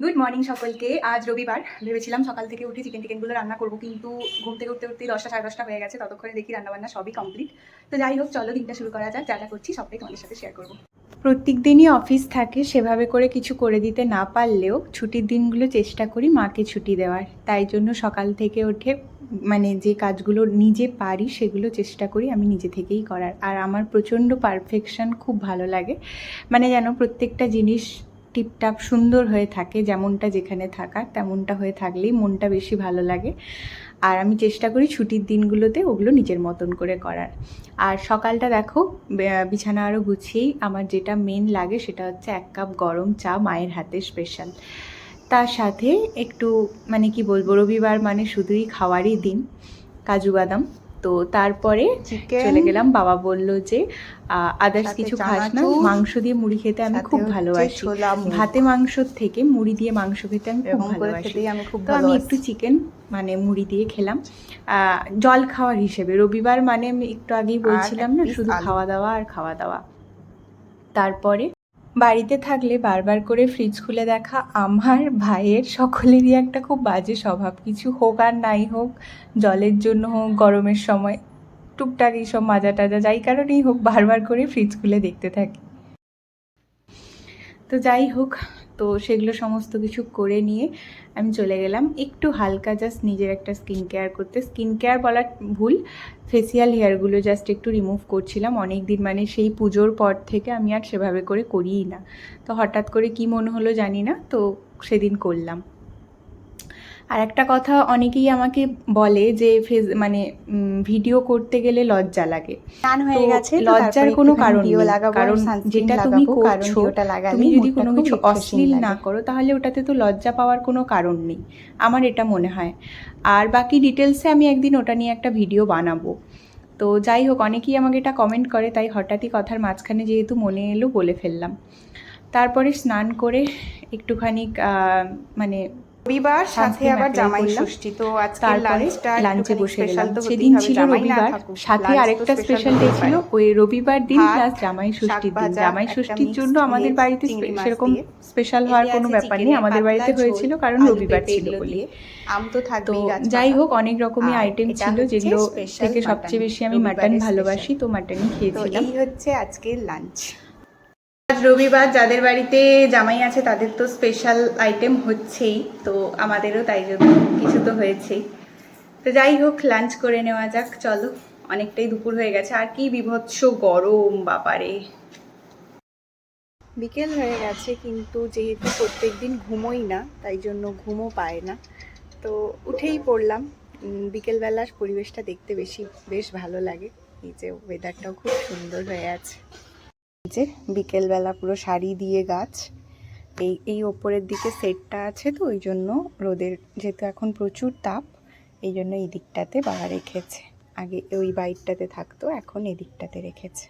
Good morning সকলকে। আজ রবিবার। ভেবেছিলাম সকাল থেকে উঠে চিকেন টিকেনগুলো রান্না করব, কিন্তু ঘুম থেকে উঠতে উঠতেই দশটা সাড়ে দশটা হয়ে গেছে। ততক্ষণে দেখি রান্নাবান্না সবই কমপ্লিট তো যাই হোক, চলো দিনটা শুরু করা যাক। যা যা করছি সবটাই তোমাদের সাথে শেয়ার করব। প্রত্যেক দিনই অফিস থাকে সেভাবে করে কিছু করে দিতে না পারলেও ছুটির দিনগুলো চেষ্টা করি মাকে ছুটি দেওয়ার। তাই জন্য সকাল থেকে উঠে মানে যে কাজগুলো নিজে পারি সেগুলো চেষ্টা করি আমি নিজে থেকেই করার। আর আমার প্রচণ্ড পারফেকশন খুব ভালো লাগে। মানে যেন প্রত্যেকটা জিনিস টিপটাপ সুন্দর হয়ে থাকে, যেমনটা যেখানে থাকার, তেমনটা হয়ে থাকলেই মনটা বেশি ভালো লাগে। আর আমি চেষ্টা করি ছুটির দিনগুলোতে ওগুলো নিজের মতন করে করার। আর সকালটা দেখো বিছানা আরও গুছিয়েই আমার যেটা মেন লাগে সেটা হচ্ছে এক কাপ গরম চা মায়ের হাতে স্পেশাল তার সাথে একটু মানে কি বলব, রবিবার মানে শুধুই খাওয়ারই দিন, কাজু বাদাম। তো তারপরে চলে গেলাম। বাবা বলল যে আদার্স কিছু খাস না। মাংস দিয়ে মুড়ি খেতে আমি খুব ভালোবাসি। ভাতে মাংসর থেকে মুড়ি দিয়ে মাংস খেতে আমি খুব ভালোবাসি। আমি খুব তো আমি একটু চিকেন মানে মুড়ি দিয়ে খেলাম। আহ, জল খাওয়ার হিসেবে। রবিবার মানে আমি একটু আগেই বলছিলাম না শুধু খাওয়া দাওয়া আর খাওয়া দাওয়া। তারপরে বাড়িতে থাকলে বারবার করে ফ্রিজ খুলে দেখা আমার ভাইয়ের সকলেরই একটা খুব বাজে স্বভাব। কিছু হোক আর নাই হোক, জলের জন্য হোক, গরমের সময়, টুকটাক এইসব মাজা টাজা, যাই কারণেই হোক, বারবার করে ফ্রিজ খুলে দেখতে থাকি। তো যাই হোক তো সেগুলো সমস্ত কিছু করে নিয়ে আমি চলে গেলাম। একটু হালকা জাস্ট নিজের একটা স্কিন কেয়ার করতে। স্কিন কেয়ার বলা ভুল ফেসিয়াল হেয়ারগুলো জাস্ট একটু রিমুভ করছিলাম। অনেক দিন মানে সেই পুজোর পর থেকে আমি আর সেভাবে করে করিই না। তো হঠাৎ করে কি মনে হলো জানি না, তো সেদিন করলাম। আর একটা কথা অনেকেই আমাকে বলে যে ফেস মানে ভিডিও করতে গেলে লজ্জা লাগে। হয়ে গেছে লজ্জার কোনো কারণ কারণ যেটা তুমি করছ তুমি যদি কোনো কিছু অশ্লীল না করো তাহলে ওটাতে তো লজ্জা পাওয়ার কোনো কারণ নেই। আমার এটা মনে হয়। আর বাকি ডিটেলসে আমি একদিন ওটা নিয়ে একটা ভিডিও বানাবো। তো যাই হোক অনেকেই আমাকে এটা কমেন্ট করে তাই হঠাৎই কথার মাঝখানে যেহেতু মনে এলো বলে ফেললাম। তারপরে স্নান করে একটুখানি মানে রবিবার সাথে আবার জামাই ষষ্ঠী তো আজকে লাঞ্চটা লাঞ্চে বসে গেলাম। সেদিন ছিল রবিবার। সাথে আরেকটা স্পেশাল ডে ছিল ওই রবিবার দিন প্লাস জামাই ষষ্ঠীর দিন। জামাই ষষ্ঠীর জন্য আমাদের বাড়িতে সেরকম স্পেশাল হওয়ার কোনো ব্যাপার নেই। আমাদের বাড়িতে হয়েছিল কারণ রবিবার ছিল বলে। আম তো থাকবেই যাই হোক অনেক রকমের আইটেম ছিল যেগুলো থেকে সবচেয়ে বেশি আমি মাটন ভালোবাসি তো মাটনই খেয়েছিলাম। এই হচ্ছে আজকের লাঞ্চ আজ রবিবার যাদের বাড়িতে জামাই আছে, তাদের তো স্পেশাল আইটেম হচ্ছেই, তো আমাদেরও তাই জন্য কিছু তো হয়েছেই তো যাই হোক লাঞ্চ করে নেওয়া যাক, চলো। অনেকটাই দুপুর হয়ে গেছে, আর কি বিভৎস গরম, বাপারে। বিকেল হয়ে গেছে, কিন্তু যেহেতু প্রত্যেক দিন ঘুমোই না, তাই জন্য ঘুমও পায় না। তো উঠেই পড়লাম। বিকেলবেলার পরিবেশটা দেখতে বেশি, বেশ ভালো লাগে। এই যে ওয়েদারটাও খুব সুন্দর হয়ে আছে। যে বিকেলবেলা পুরো শাড়ি দিয়ে গাছ। এই এই ওপরের দিকে সেটটা আছে তো, ওই জন্য রোদের যেহেতু এখন প্রচুর তাপ, এই জন্য এই দিকটাতে বাবা রেখেছে। আগে ওই বাইরটাতে থাকতো, এখন এই দিকটাতে রেখেছে।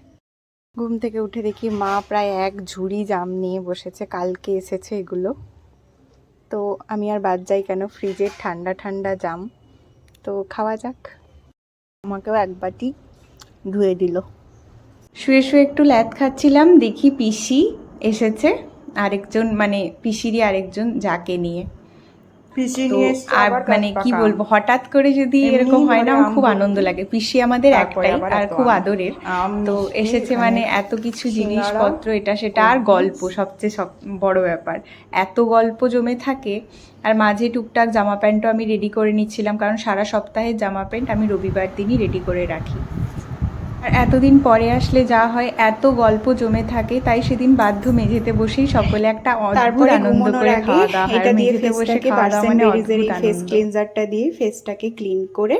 ঘুম থেকে উঠে দেখি মা প্রায় এক ঝুড়ি জাম নিয়ে বসেছে, কালকে এসেছে এগুলো। তো আমি আর বাদ যাই কেন, ফ্রিজের ঠান্ডা ঠান্ডা জাম। তো খাওয়া যাক। আমাকেও এক বাটি ধুয়ে দিল। শুয়ে শুয়ে একটু ল্যাদ খাচ্ছিলাম দেখি পিসি এসেছে আরেকজন মানে পিসিরই আরেকজন যাকে নিয়ে। তো আর মানে কি বলব হঠাৎ করে যদি এরকম হয় না আমার খুব আনন্দ লাগে। পিসি আমাদের একটাই আর খুব আদরের। তো এসেছে মানে এত কিছু জিনিসপত্র এটা সেটা আর গল্প সবচেয়ে সব বড় ব্যাপার। এত গল্প জমে থাকে আর মাঝে টুকটাক জামা প্যান্টও আমি রেডি করে নিচ্ছিলাম কারণ সারা সপ্তাহের জামা প্যান্ট আমি রবিবার দিনই রেডি করে রাখি। আর এতদিন পরে আসলে যা হয় এত গল্প জমে থাকে তাই সেদিন বাধ্য মেঝেতে বসেই সকলে একটা অদ্ভুত আনন্দ করে খাওয়া দাওয়া এটা দিয়ে ফেসটাকে খাওয়া দাওয়া মানে এই ফেস ক্লিনজারটা দিয়ে ফেসটাকে ক্লিন করে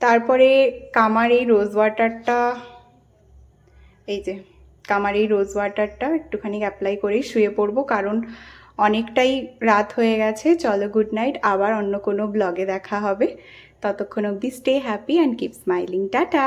তারপরে কামার এই রোজ ওয়াটারটা এই যে কামার এই রোজ ওয়াটারটা একটুখানি অ্যাপ্লাই করেই শুয়ে পড়ব কারণ অনেকটাই রাত হয়ে গেছে চলো গুড নাইট আবার অন্য কোনো ব্লগে দেখা হবে। ততক্ষণ অব্দি stay happy and keep smiling tata